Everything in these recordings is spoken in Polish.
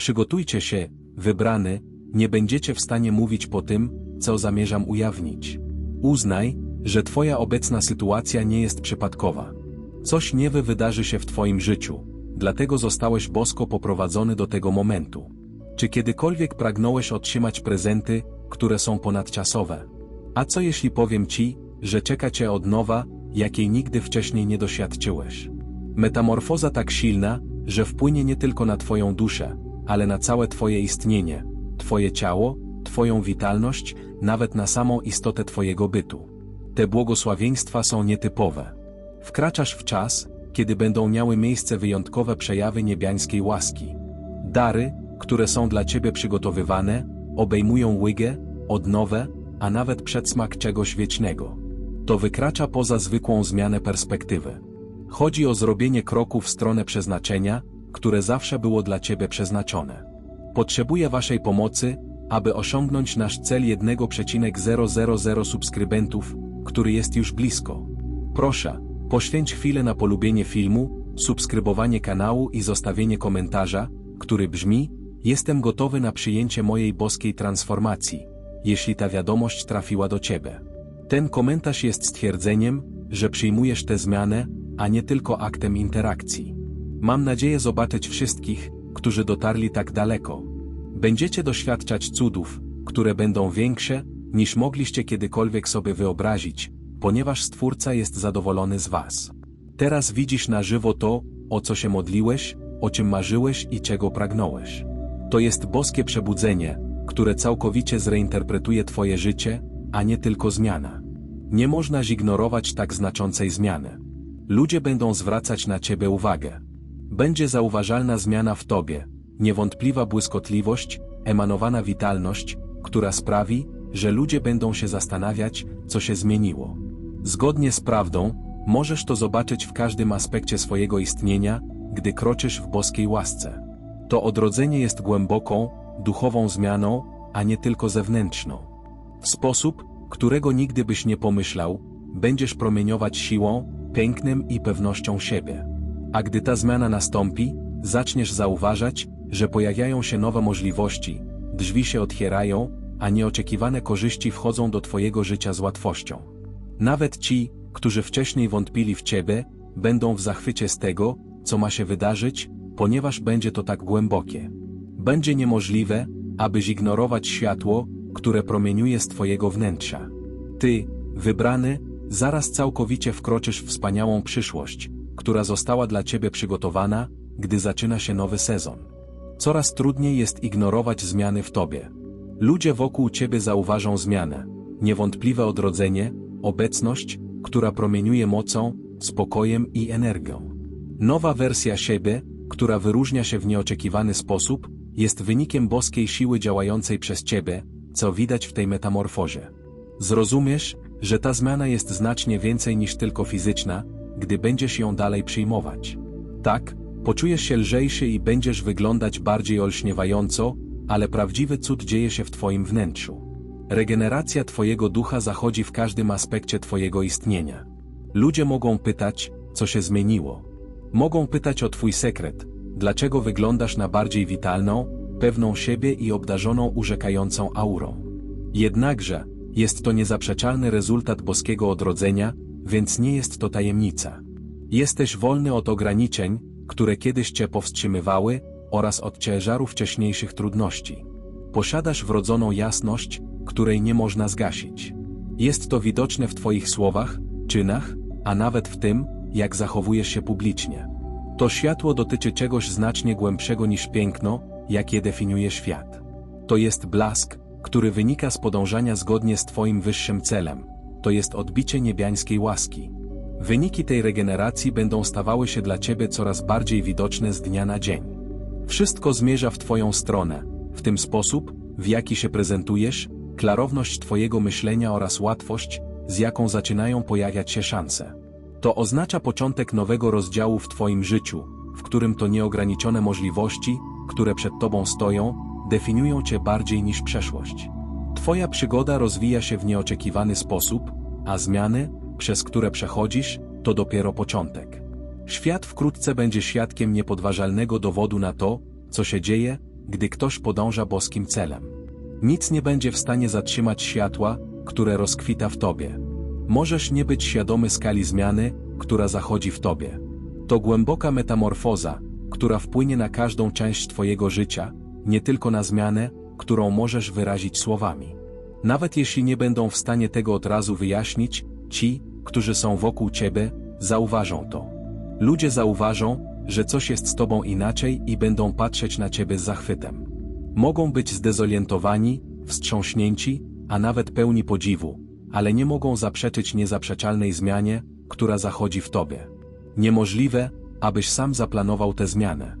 Przygotujcie się, wybrany, nie będziecie w stanie mówić po tym, co zamierzam ujawnić. Uznaj, że Twoja obecna sytuacja nie jest przypadkowa. Coś niewy wydarzy się w Twoim życiu, dlatego zostałeś bosko poprowadzony do tego momentu. Czy kiedykolwiek pragnąłeś otrzymać prezenty, które są ponadczasowe? A co jeśli powiem Ci, że czeka Cię odnowa, jakiej nigdy wcześniej nie doświadczyłeś? Metamorfoza tak silna, że wpłynie nie tylko na Twoją duszę, ale na całe Twoje istnienie, Twoje ciało, Twoją witalność, nawet na samą istotę Twojego bytu. Te błogosławieństwa są nietypowe. Wkraczasz w czas, kiedy będą miały miejsce wyjątkowe przejawy niebiańskiej łaski. Dary, które są dla Ciebie przygotowywane, obejmują łygę, odnowę, a nawet przedsmak czegoś wiecznego. To wykracza poza zwykłą zmianę perspektywy. Chodzi o zrobienie kroku w stronę przeznaczenia, które zawsze było dla Ciebie przeznaczone. Potrzebuję Waszej pomocy, aby osiągnąć nasz cel 1,000 subskrybentów, który jest już blisko. Proszę, poświęć chwilę na polubienie filmu, subskrybowanie kanału i zostawienie komentarza, który brzmi: Jestem gotowy na przyjęcie mojej boskiej transformacji, jeśli ta wiadomość trafiła do Ciebie. Ten komentarz jest stwierdzeniem, że przyjmujesz tę zmianę, a nie tylko aktem interakcji. Mam nadzieję zobaczyć wszystkich, którzy dotarli tak daleko. Będziecie doświadczać cudów, które będą większe, niż mogliście kiedykolwiek sobie wyobrazić, ponieważ Stwórca jest zadowolony z Was. Teraz widzisz na żywo to, o co się modliłeś, o czym marzyłeś i czego pragnąłeś. To jest boskie przebudzenie, które całkowicie zreinterpretuje Twoje życie, a nie tylko zmiana. Nie można zignorować tak znaczącej zmiany. Ludzie będą zwracać na Ciebie uwagę. Będzie zauważalna zmiana w Tobie, niewątpliwa błyskotliwość, emanowana witalność, która sprawi, że ludzie będą się zastanawiać, co się zmieniło. Zgodnie z prawdą, możesz to zobaczyć w każdym aspekcie swojego istnienia, gdy kroczysz w boskiej łasce. To odrodzenie jest głęboką, duchową zmianą, a nie tylko zewnętrzną. W sposób, którego nigdy byś nie pomyślał, będziesz promieniować siłą, pięknem i pewnością siebie. A gdy ta zmiana nastąpi, zaczniesz zauważać, że pojawiają się nowe możliwości, drzwi się otwierają, a nieoczekiwane korzyści wchodzą do Twojego życia z łatwością. Nawet ci, którzy wcześniej wątpili w Ciebie, będą w zachwycie z tego, co ma się wydarzyć, ponieważ będzie to tak głębokie. Będzie niemożliwe, aby zignorować światło, które promieniuje z Twojego wnętrza. Ty, wybrany, zaraz całkowicie wkroczysz w wspaniałą przyszłość, która została dla Ciebie przygotowana, gdy zaczyna się nowy sezon. Coraz trudniej jest ignorować zmiany w Tobie. Ludzie wokół Ciebie zauważą zmianę, niewątpliwe odrodzenie, obecność, która promieniuje mocą, spokojem i energią. Nowa wersja siebie, która wyróżnia się w nieoczekiwany sposób, jest wynikiem boskiej siły działającej przez Ciebie, co widać w tej metamorfozie. Zrozumiesz, że ta zmiana jest znacznie więcej niż tylko fizyczna, gdy będziesz ją dalej przyjmować. Tak, poczujesz się lżejszy i będziesz wyglądać bardziej olśniewająco, ale prawdziwy cud dzieje się w Twoim wnętrzu. Regeneracja Twojego ducha zachodzi w każdym aspekcie Twojego istnienia. Ludzie mogą pytać, co się zmieniło. Mogą pytać o Twój sekret, dlaczego wyglądasz na bardziej witalną, pewną siebie i obdarzoną urzekającą aurą. Jednakże, jest to niezaprzeczalny rezultat boskiego odrodzenia, więc nie jest to tajemnica. Jesteś wolny od ograniczeń, które kiedyś cię powstrzymywały, oraz od ciężaru wcześniejszych trudności. Posiadasz wrodzoną jasność, której nie można zgasić. Jest to widoczne w Twoich słowach, czynach, a nawet w tym, jak zachowujesz się publicznie. To światło dotyczy czegoś znacznie głębszego niż piękno, jakie definiuje świat. To jest blask, który wynika z podążania zgodnie z Twoim wyższym celem, to jest odbicie niebiańskiej łaski. Wyniki tej regeneracji będą stawały się dla Ciebie coraz bardziej widoczne z dnia na dzień. Wszystko zmierza w Twoją stronę, w tym sposób, w jaki się prezentujesz, klarowność Twojego myślenia oraz łatwość, z jaką zaczynają pojawiać się szanse. To oznacza początek nowego rozdziału w Twoim życiu, w którym to nieograniczone możliwości, które przed Tobą stoją, definiują Cię bardziej niż przeszłość. Twoja przygoda rozwija się w nieoczekiwany sposób, a zmiany, przez które przechodzisz, to dopiero początek. Świat wkrótce będzie świadkiem niepodważalnego dowodu na to, co się dzieje, gdy ktoś podąża boskim celem. Nic nie będzie w stanie zatrzymać światła, które rozkwita w tobie. Możesz nie być świadomy skali zmiany, która zachodzi w tobie. To głęboka metamorfoza, która wpłynie na każdą część twojego życia, nie tylko na zmianę, którą możesz wyrazić słowami. Nawet jeśli nie będą w stanie tego od razu wyjaśnić, ci, którzy są wokół ciebie, zauważą to. Ludzie zauważą, że coś jest z tobą inaczej i będą patrzeć na ciebie z zachwytem. Mogą być zdezorientowani, wstrząśnięci, a nawet pełni podziwu, ale nie mogą zaprzeczyć niezaprzeczalnej zmianie, która zachodzi w tobie. Niemożliwe, abyś sam zaplanował tę zmianę.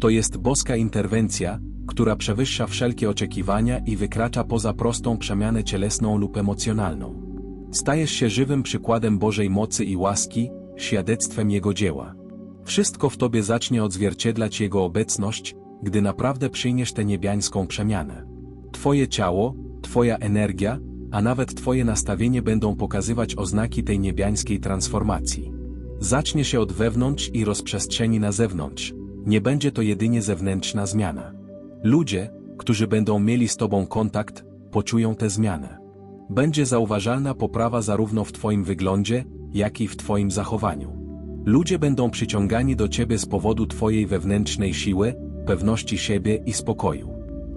To jest boska interwencja, która przewyższa wszelkie oczekiwania i wykracza poza prostą przemianę cielesną lub emocjonalną. Stajesz się żywym przykładem Bożej mocy i łaski, świadectwem Jego dzieła. Wszystko w tobie zacznie odzwierciedlać Jego obecność, gdy naprawdę przyjmiesz tę niebiańską przemianę. Twoje ciało, Twoja energia, a nawet Twoje nastawienie będą pokazywać oznaki tej niebiańskiej transformacji. Zacznie się od wewnątrz i rozprzestrzeni na zewnątrz. Nie będzie to jedynie zewnętrzna zmiana. Ludzie, którzy będą mieli z Tobą kontakt, poczują tę zmianę. Będzie zauważalna poprawa zarówno w Twoim wyglądzie, jak i w Twoim zachowaniu. Ludzie będą przyciągani do Ciebie z powodu Twojej wewnętrznej siły, pewności siebie i spokoju.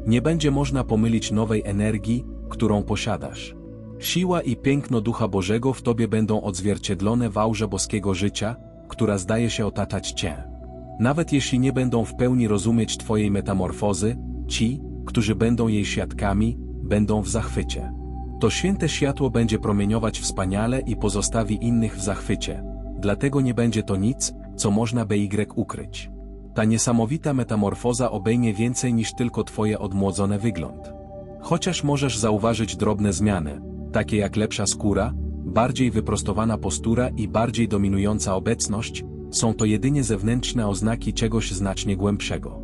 Nie będzie można pomylić nowej energii, którą posiadasz. Siła i piękno Ducha Bożego w Tobie będą odzwierciedlone w aurze boskiego życia, która zdaje się otaczać Cię. Nawet jeśli nie będą w pełni rozumieć Twojej metamorfozy, ci, którzy będą jej świadkami, będą w zachwycie. To święte światło będzie promieniować wspaniale i pozostawi innych w zachwycie, dlatego nie będzie to nic, co można by y ukryć. Ta niesamowita metamorfoza obejmie więcej niż tylko Twoje odmłodzone wygląd. Chociaż możesz zauważyć drobne zmiany, takie jak lepsza skóra, bardziej wyprostowana postura i bardziej dominująca obecność, są to jedynie zewnętrzne oznaki czegoś znacznie głębszego.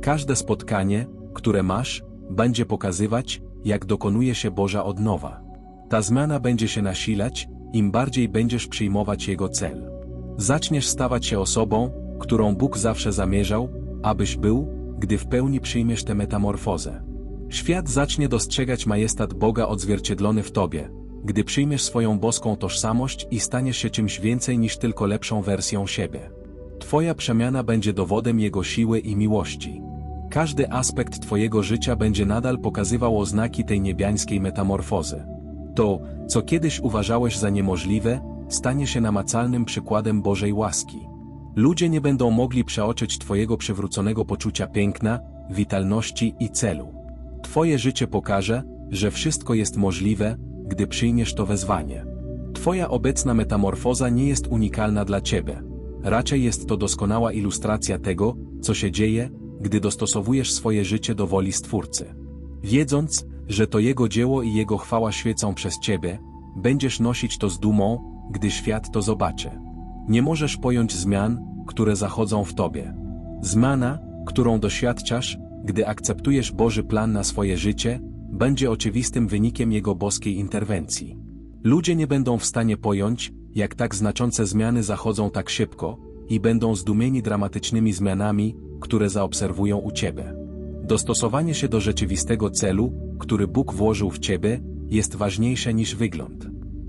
Każde spotkanie, które masz, będzie pokazywać, jak dokonuje się Boża odnowa. Ta zmiana będzie się nasilać, im bardziej będziesz przyjmować Jego cel. Zaczniesz stawać się osobą, którą Bóg zawsze zamierzał, abyś był, gdy w pełni przyjmiesz tę metamorfozę. Świat zacznie dostrzegać majestat Boga odzwierciedlony w Tobie, gdy przyjmiesz swoją boską tożsamość i staniesz się czymś więcej niż tylko lepszą wersją siebie. Twoja przemiana będzie dowodem Jego siły i miłości. Każdy aspekt Twojego życia będzie nadal pokazywał oznaki tej niebiańskiej metamorfozy. To, co kiedyś uważałeś za niemożliwe, stanie się namacalnym przykładem Bożej łaski. Ludzie nie będą mogli przeoczyć Twojego przywróconego poczucia piękna, witalności i celu. Twoje życie pokaże, że wszystko jest możliwe, gdy przyjmiesz to wezwanie. Twoja obecna metamorfoza nie jest unikalna dla Ciebie. Raczej jest to doskonała ilustracja tego, co się dzieje, gdy dostosowujesz swoje życie do woli Stwórcy. Wiedząc, że to Jego dzieło i Jego chwała świecą przez Ciebie, będziesz nosić to z dumą, gdy świat to zobaczy. Nie możesz pojąć zmian, które zachodzą w Tobie. Zmiana, którą doświadczasz, gdy akceptujesz Boży plan na swoje życie, będzie oczywistym wynikiem Jego boskiej interwencji. Ludzie nie będą w stanie pojąć, jak tak znaczące zmiany zachodzą tak szybko, i będą zdumieni dramatycznymi zmianami, które zaobserwują u Ciebie. Dostosowanie się do rzeczywistego celu, który Bóg włożył w Ciebie, jest ważniejsze niż wygląd.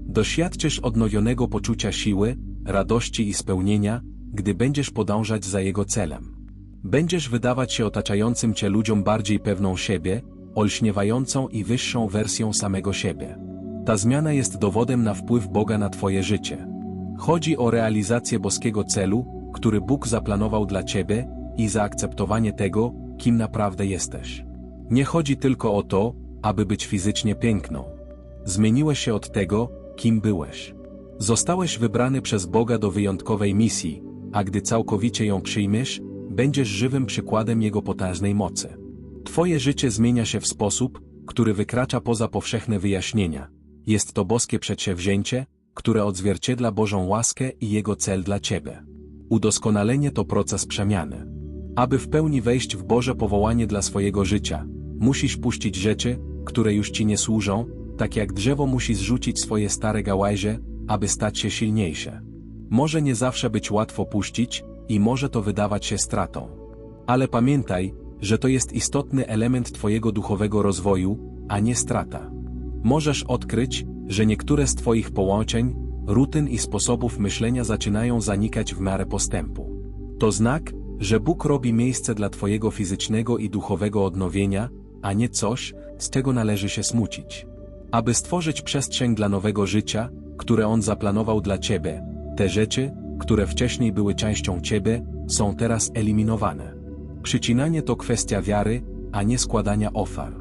Doświadczysz odnowionego poczucia siły, radości i spełnienia, gdy będziesz podążać za Jego celem. Będziesz wydawać się otaczającym Cię ludziom bardziej pewną siebie, olśniewającą i wyższą wersją samego siebie. Ta zmiana jest dowodem na wpływ Boga na Twoje życie. Chodzi o realizację boskiego celu, który Bóg zaplanował dla Ciebie i zaakceptowanie tego, kim naprawdę jesteś. Nie chodzi tylko o to, aby być fizycznie piękną. Zmieniłeś się od tego, kim byłeś. Zostałeś wybrany przez Boga do wyjątkowej misji, a gdy całkowicie ją przyjmiesz, będziesz żywym przykładem Jego potężnej mocy. Twoje życie zmienia się w sposób, który wykracza poza powszechne wyjaśnienia. Jest to boskie przedsięwzięcie, które odzwierciedla Bożą łaskę i Jego cel dla Ciebie. Udoskonalenie to proces przemiany. Aby w pełni wejść w Boże powołanie dla swojego życia, musisz puścić rzeczy, które już Ci nie służą, tak jak drzewo musi zrzucić swoje stare gałęzie, aby stać się silniejsze. Może nie zawsze być łatwo puścić i może to wydawać się stratą. Ale pamiętaj, że to jest istotny element Twojego duchowego rozwoju, a nie strata. Możesz odkryć, że niektóre z Twoich połączeń, rutyn i sposobów myślenia zaczynają zanikać w miarę postępu. To znak, że Bóg robi miejsce dla Twojego fizycznego i duchowego odnowienia, a nie coś, z czego należy się smucić. Aby stworzyć przestrzeń dla nowego życia, które On zaplanował dla Ciebie, te rzeczy, które wcześniej były częścią Ciebie, są teraz eliminowane. Przycinanie to kwestia wiary, a nie składania ofiar.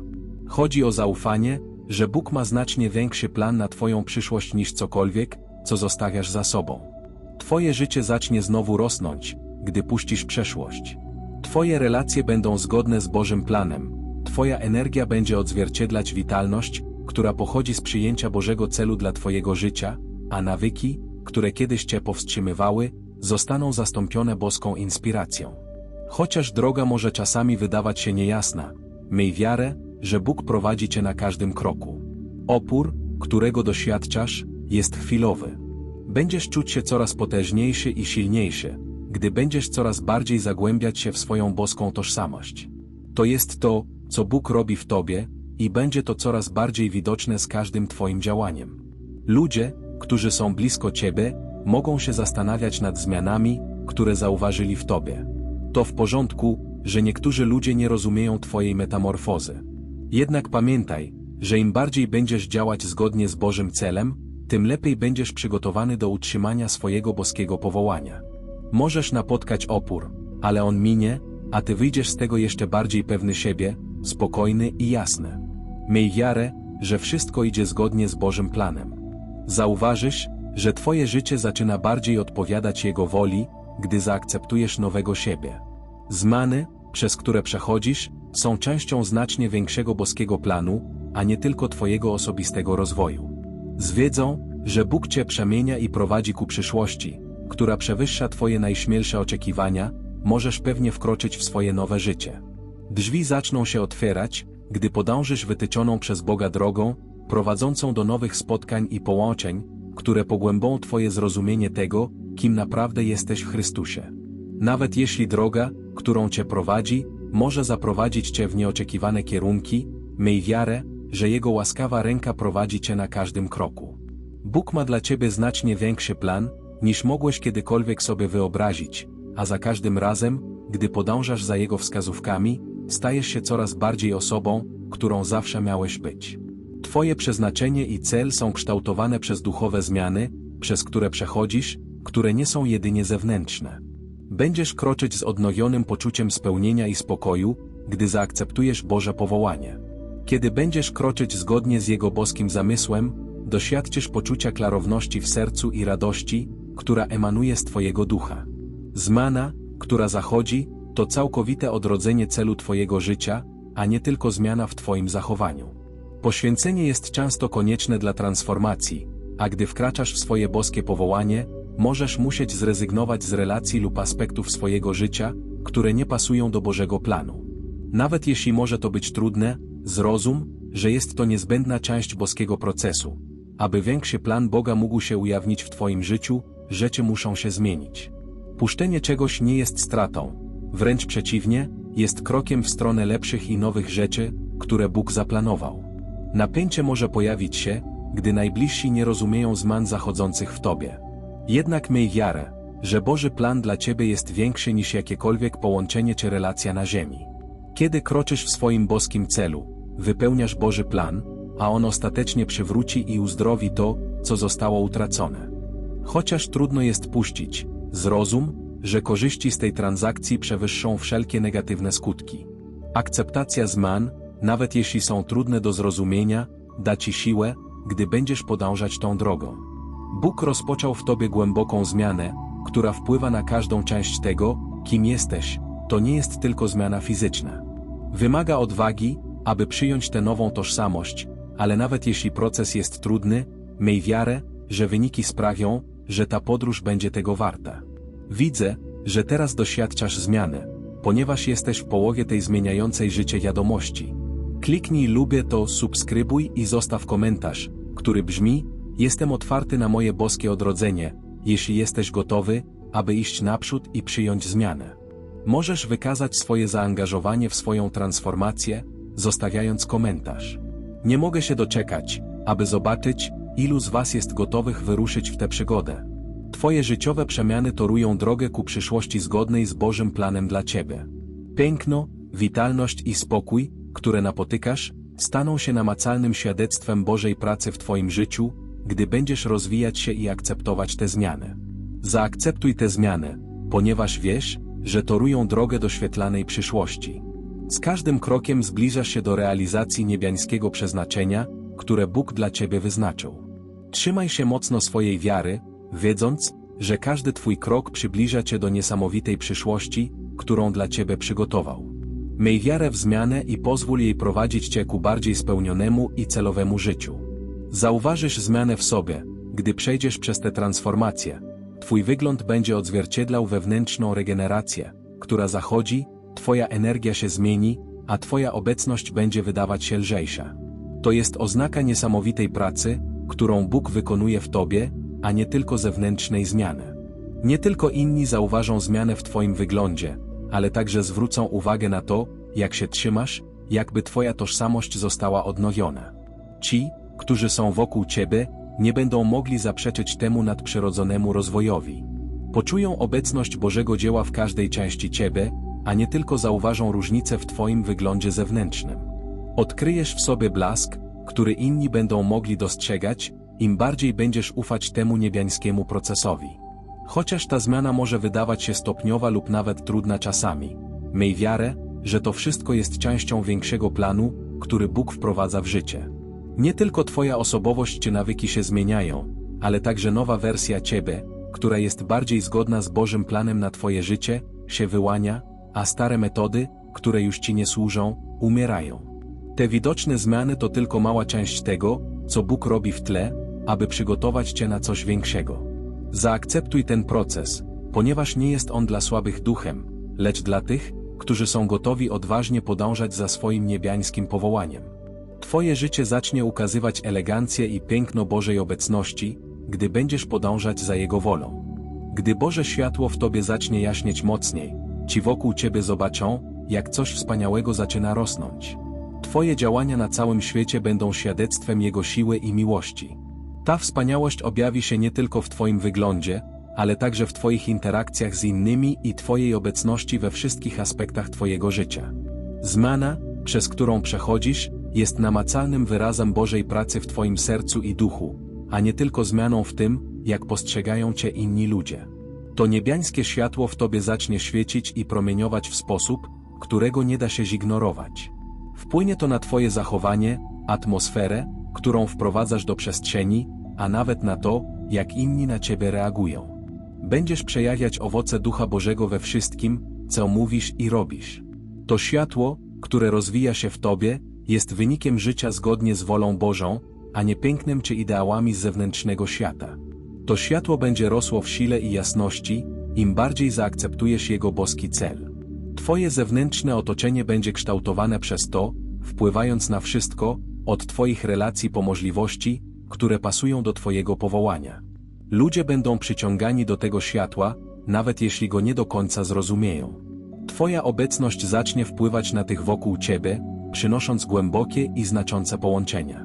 Chodzi o zaufanie, że Bóg ma znacznie większy plan na Twoją przyszłość niż cokolwiek, co zostawiasz za sobą. Twoje życie zacznie znowu rosnąć, gdy puścisz przeszłość. Twoje relacje będą zgodne z Bożym planem. Twoja energia będzie odzwierciedlać witalność, która pochodzi z przyjęcia Bożego celu dla Twojego życia, a nawyki, które kiedyś Cię powstrzymywały, zostaną zastąpione boską inspiracją. Chociaż droga może czasami wydawać się niejasna, miej wiarę, że Bóg prowadzi Cię na każdym kroku. Opór, którego doświadczasz, jest chwilowy. Będziesz czuć się coraz potężniejszy i silniejszy, gdy będziesz coraz bardziej zagłębiać się w swoją boską tożsamość. To jest to, co Bóg robi w Tobie, i będzie to coraz bardziej widoczne z każdym Twoim działaniem. Ludzie, którzy są blisko Ciebie, mogą się zastanawiać nad zmianami, które zauważyli w Tobie. To w porządku, że niektórzy ludzie nie rozumieją Twojej metamorfozy. Jednak pamiętaj, że im bardziej będziesz działać zgodnie z Bożym celem, tym lepiej będziesz przygotowany do utrzymania swojego boskiego powołania. Możesz napotkać opór, ale on minie, a ty wyjdziesz z tego jeszcze bardziej pewny siebie, spokojny i jasny. Miej wiarę, że wszystko idzie zgodnie z Bożym planem. Zauważysz, że Twoje życie zaczyna bardziej odpowiadać Jego woli, gdy zaakceptujesz nowego siebie. Zmiany, przez które przechodzisz, są częścią znacznie większego boskiego planu, a nie tylko Twojego osobistego rozwoju. Z wiedzą, że Bóg Cię przemienia i prowadzi ku przyszłości, która przewyższa Twoje najśmielsze oczekiwania, możesz pewnie wkroczyć w swoje nowe życie. Drzwi zaczną się otwierać, gdy podążysz wytyczoną przez Boga drogą, prowadzącą do nowych spotkań i połączeń, które pogłębą Twoje zrozumienie tego, kim naprawdę jesteś w Chrystusie. Nawet jeśli droga, którą Cię prowadzi, może zaprowadzić Cię w nieoczekiwane kierunki, miej wiarę, że Jego łaskawa ręka prowadzi Cię na każdym kroku. Bóg ma dla Ciebie znacznie większy plan, niż mogłeś kiedykolwiek sobie wyobrazić, a za każdym razem, gdy podążasz za Jego wskazówkami, stajesz się coraz bardziej osobą, którą zawsze miałeś być. Twoje przeznaczenie i cel są kształtowane przez duchowe zmiany, przez które przechodzisz, które nie są jedynie zewnętrzne. Będziesz kroczyć z odnowionym poczuciem spełnienia i spokoju, gdy zaakceptujesz Boże powołanie. Kiedy będziesz kroczyć zgodnie z Jego boskim zamysłem, doświadczysz poczucia klarowności w sercu i radości, która emanuje z Twojego ducha. Zmiana, która zachodzi, to całkowite odrodzenie celu Twojego życia, a nie tylko zmiana w Twoim zachowaniu. Poświęcenie jest często konieczne dla transformacji, a gdy wkraczasz w swoje boskie powołanie, możesz musieć zrezygnować z relacji lub aspektów swojego życia, które nie pasują do Bożego planu. Nawet jeśli może to być trudne, zrozum, że jest to niezbędna część boskiego procesu. Aby większy plan Boga mógł się ujawnić w Twoim życiu, rzeczy muszą się zmienić. Puszczenie czegoś nie jest stratą, wręcz przeciwnie, jest krokiem w stronę lepszych i nowych rzeczy, które Bóg zaplanował. Napięcie może pojawić się, gdy najbliżsi nie rozumieją zman zachodzących w Tobie. Jednak miej wiarę, że Boży plan dla Ciebie jest większy niż jakiekolwiek połączenie czy relacja na ziemi. Kiedy kroczysz w swoim boskim celu, wypełniasz Boży plan, a On ostatecznie przywróci i uzdrowi to, co zostało utracone. Chociaż trudno jest puścić, zrozum, że korzyści z tej transakcji przewyższą wszelkie negatywne skutki. Akceptacja zmian, nawet jeśli są trudne do zrozumienia, da Ci siłę, gdy będziesz podążać tą drogą. Bóg rozpoczął w Tobie głęboką zmianę, która wpływa na każdą część tego, kim jesteś, to nie jest tylko zmiana fizyczna. Wymaga odwagi, aby przyjąć tę nową tożsamość, ale nawet jeśli proces jest trudny, miej wiarę, że wyniki sprawią, że ta podróż będzie tego warta. Widzę, że teraz doświadczasz zmiany, ponieważ jesteś w połowie tej zmieniającej życie wiadomości. Kliknij lubię to, subskrybuj i zostaw komentarz, który brzmi: Jestem otwarty na moje boskie odrodzenie, jeśli jesteś gotowy, aby iść naprzód i przyjąć zmianę. Możesz wykazać swoje zaangażowanie w swoją transformację, zostawiając komentarz. Nie mogę się doczekać, aby zobaczyć, ilu z Was jest gotowych wyruszyć w tę przygodę. Twoje życiowe przemiany torują drogę ku przyszłości zgodnej z Bożym planem dla Ciebie. Piękno, witalność i spokój, które napotykasz, staną się namacalnym świadectwem Bożej pracy w Twoim życiu, gdy będziesz rozwijać się i akceptować te zmiany. Zaakceptuj te zmiany, ponieważ wiesz, że torują drogę do świetlanej przyszłości. Z każdym krokiem zbliżasz się do realizacji niebiańskiego przeznaczenia, które Bóg dla Ciebie wyznaczył. Trzymaj się mocno swojej wiary, wiedząc, że każdy Twój krok przybliża Cię do niesamowitej przyszłości, którą dla Ciebie przygotował. Miej wiarę w zmianę i pozwól jej prowadzić Cię ku bardziej spełnionemu i celowemu życiu. Zauważysz zmianę w sobie, gdy przejdziesz przez tę transformację. Twój wygląd będzie odzwierciedlał wewnętrzną regenerację, która zachodzi, Twoja energia się zmieni, a Twoja obecność będzie wydawać się lżejsza. To jest oznaka niesamowitej pracy, którą Bóg wykonuje w Tobie, a nie tylko zewnętrznej zmiany. Nie tylko inni zauważą zmianę w Twoim wyglądzie, ale także zwrócą uwagę na to, jak się trzymasz, jakby Twoja tożsamość została odnowiona. Ci, którzy są wokół Ciebie, nie będą mogli zaprzeczyć temu nadprzyrodzonemu rozwojowi. Poczują obecność Bożego dzieła w każdej części Ciebie, a nie tylko zauważą różnice w Twoim wyglądzie zewnętrznym. Odkryjesz w sobie blask, który inni będą mogli dostrzegać, im bardziej będziesz ufać temu niebiańskiemu procesowi. Chociaż ta zmiana może wydawać się stopniowa lub nawet trudna czasami, miej wiarę, że to wszystko jest częścią większego planu, który Bóg wprowadza w życie. Nie tylko Twoja osobowość czy nawyki się zmieniają, ale także nowa wersja Ciebie, która jest bardziej zgodna z Bożym planem na Twoje życie, się wyłania, a stare metody, które już Ci nie służą, umierają. Te widoczne zmiany to tylko mała część tego, co Bóg robi w tle, aby przygotować Cię na coś większego. Zaakceptuj ten proces, ponieważ nie jest on dla słabych duchem, lecz dla tych, którzy są gotowi odważnie podążać za swoim niebiańskim powołaniem. Twoje życie zacznie ukazywać elegancję i piękno Bożej obecności, gdy będziesz podążać za Jego wolą. Gdy Boże światło w Tobie zacznie jaśnieć mocniej, ci wokół Ciebie zobaczą, jak coś wspaniałego zaczyna rosnąć. Twoje działania na całym świecie będą świadectwem Jego siły i miłości. Ta wspaniałość objawi się nie tylko w Twoim wyglądzie, ale także w Twoich interakcjach z innymi i Twojej obecności we wszystkich aspektach Twojego życia. Zmiana, przez którą przechodzisz, jest namacalnym wyrazem Bożej pracy w Twoim sercu i duchu, a nie tylko zmianą w tym, jak postrzegają Cię inni ludzie. To niebiańskie światło w Tobie zacznie świecić i promieniować w sposób, którego nie da się zignorować. Wpłynie to na Twoje zachowanie, atmosferę, którą wprowadzasz do przestrzeni, a nawet na to, jak inni na Ciebie reagują. Będziesz przejawiać owoce Ducha Bożego we wszystkim, co mówisz i robisz. To światło, które rozwija się w Tobie, jest wynikiem życia zgodnie z wolą Bożą, a nie pięknem czy ideałami z zewnętrznego świata. To światło będzie rosło w sile i jasności, im bardziej zaakceptujesz jego boski cel. Twoje zewnętrzne otoczenie będzie kształtowane przez to, wpływając na wszystko, od Twoich relacji po możliwości, które pasują do Twojego powołania. Ludzie będą przyciągani do tego światła, nawet jeśli go nie do końca zrozumieją. Twoja obecność zacznie wpływać na tych wokół Ciebie, przynosząc głębokie i znaczące połączenia.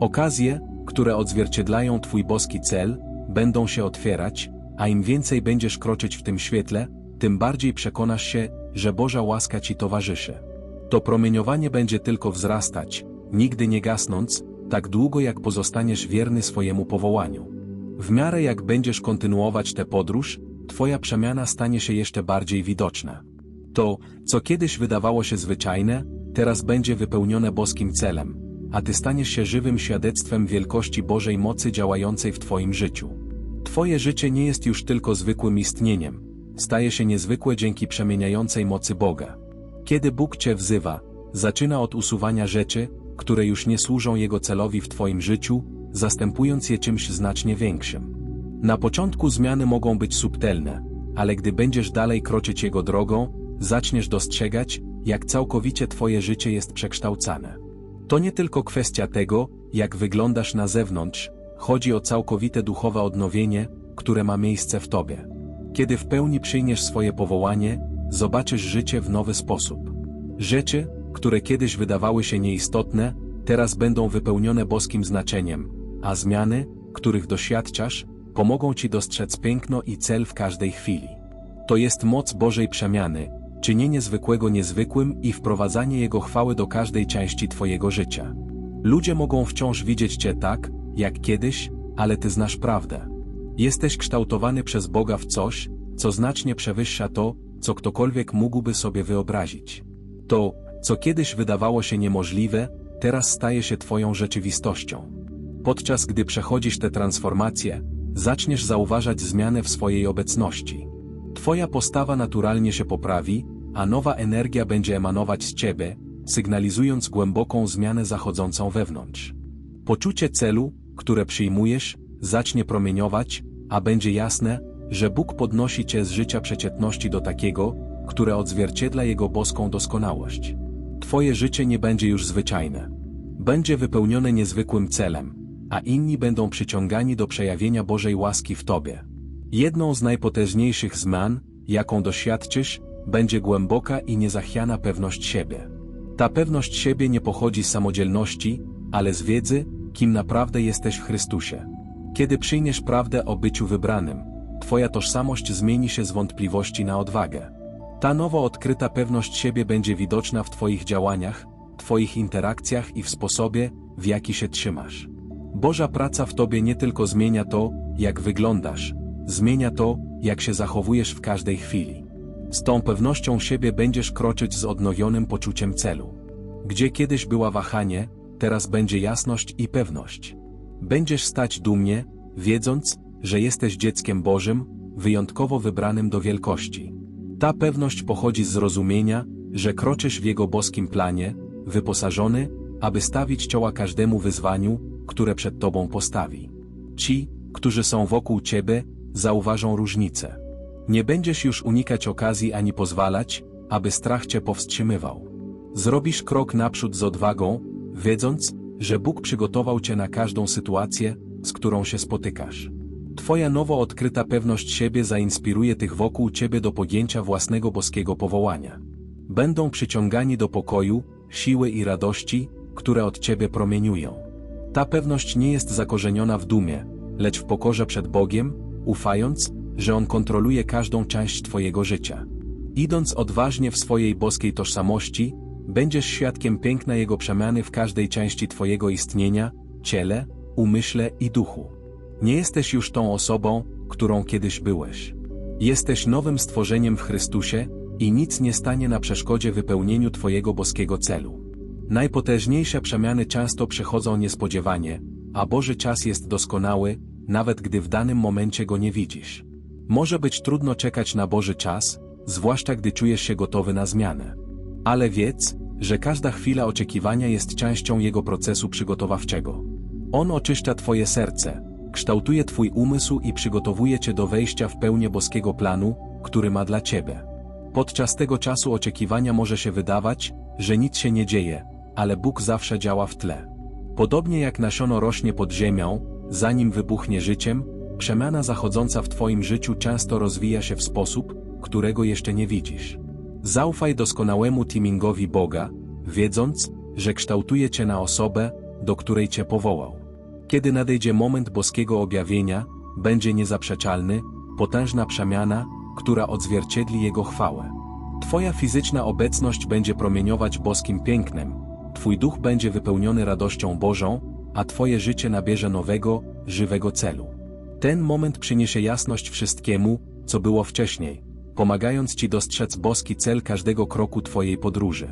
Okazje, które odzwierciedlają Twój boski cel, będą się otwierać, a im więcej będziesz kroczyć w tym świetle, tym bardziej przekonasz się, że Boża łaska Ci towarzyszy. To promieniowanie będzie tylko wzrastać, nigdy nie gasnąc, tak długo jak pozostaniesz wierny swojemu powołaniu. W miarę jak będziesz kontynuować tę podróż, Twoja przemiana stanie się jeszcze bardziej widoczna. To, co kiedyś wydawało się zwyczajne, teraz będzie wypełnione boskim celem, a Ty staniesz się żywym świadectwem wielkości Bożej mocy działającej w Twoim życiu. Twoje życie nie jest już tylko zwykłym istnieniem, staje się niezwykłe dzięki przemieniającej mocy Boga. Kiedy Bóg Cię wzywa, zaczyna od usuwania rzeczy, które już nie służą Jego celowi w Twoim życiu, zastępując je czymś znacznie większym. Na początku zmiany mogą być subtelne, ale gdy będziesz dalej kroczyć Jego drogą, zaczniesz dostrzegać, jak całkowicie Twoje życie jest przekształcane. To nie tylko kwestia tego, jak wyglądasz na zewnątrz, chodzi o całkowite duchowe odnowienie, które ma miejsce w Tobie. Kiedy w pełni przyjmiesz swoje powołanie, zobaczysz życie w nowy sposób. Rzeczy, które kiedyś wydawały się nieistotne, teraz będą wypełnione boskim znaczeniem, a zmiany, których doświadczasz, pomogą ci dostrzec piękno i cel w każdej chwili. To jest moc Bożej przemiany, czynienie zwykłego niezwykłym i wprowadzanie Jego chwały do każdej części Twojego życia. Ludzie mogą wciąż widzieć Cię tak, jak kiedyś, ale Ty znasz prawdę. Jesteś kształtowany przez Boga w coś, co znacznie przewyższa to, co ktokolwiek mógłby sobie wyobrazić. To, co kiedyś wydawało się niemożliwe, teraz staje się Twoją rzeczywistością. Podczas gdy przechodzisz tę transformację, zaczniesz zauważać zmianę w swojej obecności. Twoja postawa naturalnie się poprawi, a nowa energia będzie emanować z Ciebie, sygnalizując głęboką zmianę zachodzącą wewnątrz. Poczucie celu, które przyjmujesz, zacznie promieniować, a będzie jasne, że Bóg podnosi Cię z życia przeciętności do takiego, które odzwierciedla Jego boską doskonałość. Twoje życie nie będzie już zwyczajne. Będzie wypełnione niezwykłym celem, a inni będą przyciągani do przejawienia Bożej łaski w Tobie. Jedną z najpotężniejszych zmian, jaką doświadczysz, będzie głęboka i niezachwiana pewność siebie. Ta pewność siebie nie pochodzi z samodzielności, ale z wiedzy, kim naprawdę jesteś w Chrystusie. Kiedy przyjmiesz prawdę o byciu wybranym, Twoja tożsamość zmieni się z wątpliwości na odwagę. Ta nowo odkryta pewność siebie będzie widoczna w Twoich działaniach, Twoich interakcjach i w sposobie, w jaki się trzymasz. Boża praca w Tobie nie tylko zmienia to, jak wyglądasz, zmienia to, jak się zachowujesz w każdej chwili. Z tą pewnością siebie będziesz kroczyć z odnowionym poczuciem celu. Gdzie kiedyś była wahanie, teraz będzie jasność i pewność. Będziesz stać dumnie, wiedząc, że jesteś dzieckiem Bożym, wyjątkowo wybranym do wielkości. Ta pewność pochodzi z zrozumienia, że kroczysz w Jego boskim planie, wyposażony, aby stawić czoła każdemu wyzwaniu, które przed Tobą postawi. Ci, którzy są wokół Ciebie, zauważą różnicę. Nie będziesz już unikać okazji ani pozwalać, aby strach Cię powstrzymywał. Zrobisz krok naprzód z odwagą, wiedząc, że Bóg przygotował Cię na każdą sytuację, z którą się spotykasz. Twoja nowo odkryta pewność siebie zainspiruje tych wokół Ciebie do podjęcia własnego boskiego powołania. Będą przyciągani do pokoju, siły i radości, które od Ciebie promieniują. Ta pewność nie jest zakorzeniona w dumie, lecz w pokorze przed Bogiem, ufając, że On kontroluje każdą część Twojego życia. Idąc odważnie w swojej boskiej tożsamości, będziesz świadkiem piękna Jego przemiany w każdej części Twojego istnienia, ciele, umyśle i duchu. Nie jesteś już tą osobą, którą kiedyś byłeś. Jesteś nowym stworzeniem w Chrystusie i nic nie stanie na przeszkodzie wypełnieniu Twojego boskiego celu. Najpotężniejsze przemiany często przychodzą niespodziewanie, a Boży czas jest doskonały, nawet gdy w danym momencie go nie widzisz. Może być trudno czekać na Boży czas, zwłaszcza gdy czujesz się gotowy na zmianę. Ale wiedz, że każda chwila oczekiwania jest częścią Jego procesu przygotowawczego. On oczyszcza Twoje serce, kształtuje Twój umysł i przygotowuje Cię do wejścia w pełnię boskiego planu, który ma dla Ciebie. Podczas tego czasu oczekiwania może się wydawać, że nic się nie dzieje, ale Bóg zawsze działa w tle. Podobnie jak nasiono rośnie pod ziemią, zanim wybuchnie życiem, przemiana zachodząca w Twoim życiu często rozwija się w sposób, którego jeszcze nie widzisz. Zaufaj doskonałemu teamingowi Boga, wiedząc, że kształtuje Cię na osobę, do której Cię powołał. Kiedy nadejdzie moment boskiego objawienia, będzie niezaprzeczalny, potężna przemiana, która odzwierciedli Jego chwałę. Twoja fizyczna obecność będzie promieniować boskim pięknem, Twój duch będzie wypełniony radością Bożą, a Twoje życie nabierze nowego, żywego celu. Ten moment przyniesie jasność wszystkiemu, co było wcześniej, pomagając Ci dostrzec boski cel każdego kroku Twojej podróży.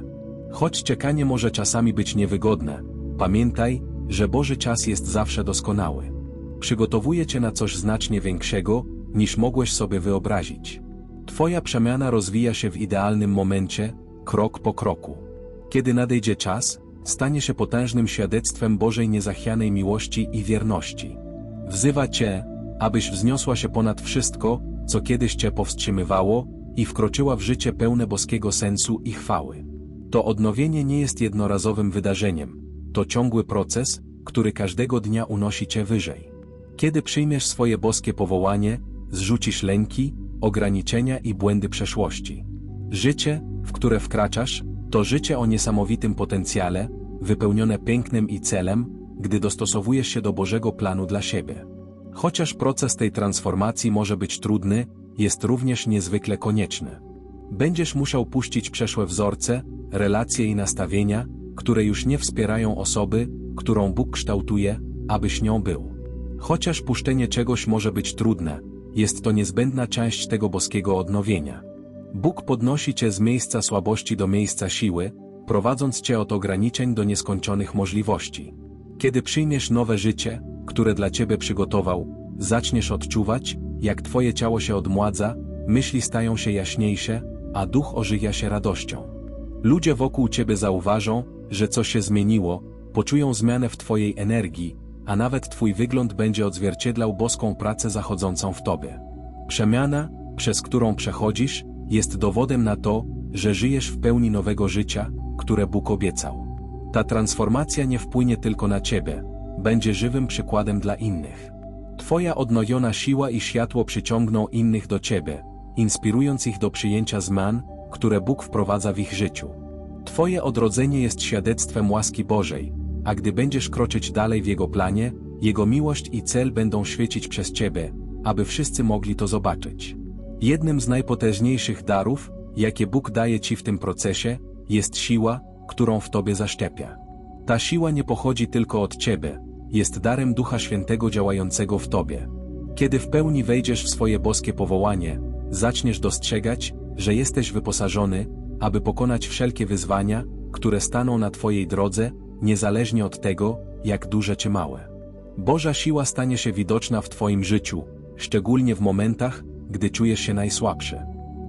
Choć czekanie może czasami być niewygodne, pamiętaj, że Boży czas jest zawsze doskonały. Przygotowuje Cię na coś znacznie większego, niż mogłeś sobie wyobrazić. Twoja przemiana rozwija się w idealnym momencie, krok po kroku. Kiedy nadejdzie czas, stanie się potężnym świadectwem Bożej niezachwianej miłości i wierności. Wzywa Cię, abyś wzniosła się ponad wszystko, co kiedyś Cię powstrzymywało, i wkroczyła w życie pełne boskiego sensu i chwały. To odnowienie nie jest jednorazowym wydarzeniem, to ciągły proces, który każdego dnia unosi Cię wyżej. Kiedy przyjmiesz swoje boskie powołanie, zrzucisz lęki, ograniczenia i błędy przeszłości. Życie, w które wkraczasz, to życie o niesamowitym potencjale, wypełnione pięknem i celem, gdy dostosowujesz się do Bożego planu dla siebie. Chociaż proces tej transformacji może być trudny, jest również niezwykle konieczny. Będziesz musiał puścić przeszłe wzorce, relacje i nastawienia, które już nie wspierają osoby, którą Bóg kształtuje, abyś nią był. Chociaż puszczenie czegoś może być trudne, jest to niezbędna część tego boskiego odnowienia. Bóg podnosi cię z miejsca słabości do miejsca siły, prowadząc cię od ograniczeń do nieskończonych możliwości. Kiedy przyjmiesz nowe życie, które dla ciebie przygotował, zaczniesz odczuwać, jak twoje ciało się odmładza, myśli stają się jaśniejsze, a duch ożywia się radością. Ludzie wokół ciebie zauważą, że coś się zmieniło, poczują zmianę w twojej energii, a nawet twój wygląd będzie odzwierciedlał boską pracę zachodzącą w tobie. Przemiana, przez którą przechodzisz, jest dowodem na to, że żyjesz w pełni nowego życia, które Bóg obiecał. Ta transformacja nie wpłynie tylko na ciebie, będzie żywym przykładem dla innych. Twoja odnojona siła i światło przyciągną innych do ciebie, inspirując ich do przyjęcia zmian, które Bóg wprowadza w ich życiu. Twoje odrodzenie jest świadectwem łaski Bożej, a gdy będziesz kroczyć dalej w Jego planie, Jego miłość i cel będą świecić przez Ciebie, aby wszyscy mogli to zobaczyć. Jednym z najpotężniejszych darów, jakie Bóg daje Ci w tym procesie, jest siła, którą w Tobie zaszczepia. Ta siła nie pochodzi tylko od Ciebie, jest darem Ducha Świętego działającego w Tobie. Kiedy w pełni wejdziesz w swoje boskie powołanie, zaczniesz dostrzegać, że jesteś wyposażony, aby pokonać wszelkie wyzwania, które staną na Twojej drodze, niezależnie od tego, jak duże czy małe. Boża siła stanie się widoczna w Twoim życiu, szczególnie w momentach, gdy czujesz się najsłabszy.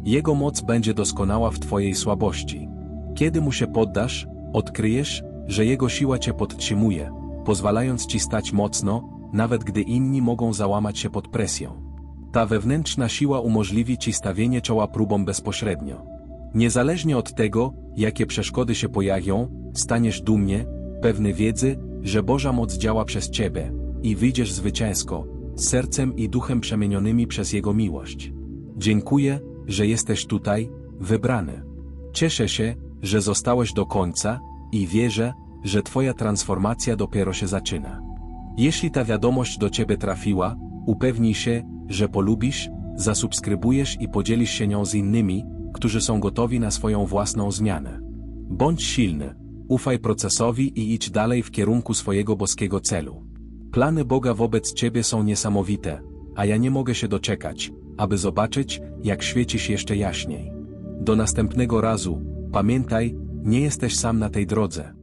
Jego moc będzie doskonała w Twojej słabości. Kiedy mu się poddasz, odkryjesz, że jego siła Cię podtrzymuje, pozwalając Ci stać mocno, nawet gdy inni mogą załamać się pod presją. Ta wewnętrzna siła umożliwi Ci stawienie czoła próbom bezpośrednio. Niezależnie od tego, jakie przeszkody się pojawią, staniesz dumnie, pewny wiedzy, że Boża moc działa przez Ciebie i wyjdziesz zwycięsko, sercem i duchem przemienionymi przez Jego miłość. Dziękuję, że jesteś tutaj, wybrany. Cieszę się, że zostałeś do końca i wierzę, że Twoja transformacja dopiero się zaczyna. Jeśli ta wiadomość do Ciebie trafiła, upewnij się, że polubisz, zasubskrybujesz i podzielisz się nią z innymi, którzy są gotowi na swoją własną zmianę. Bądź silny, ufaj procesowi i idź dalej w kierunku swojego boskiego celu. Plany Boga wobec Ciebie są niesamowite, a ja nie mogę się doczekać, aby zobaczyć, jak świecisz jeszcze jaśniej. Do następnego razu, pamiętaj, nie jesteś sam na tej drodze.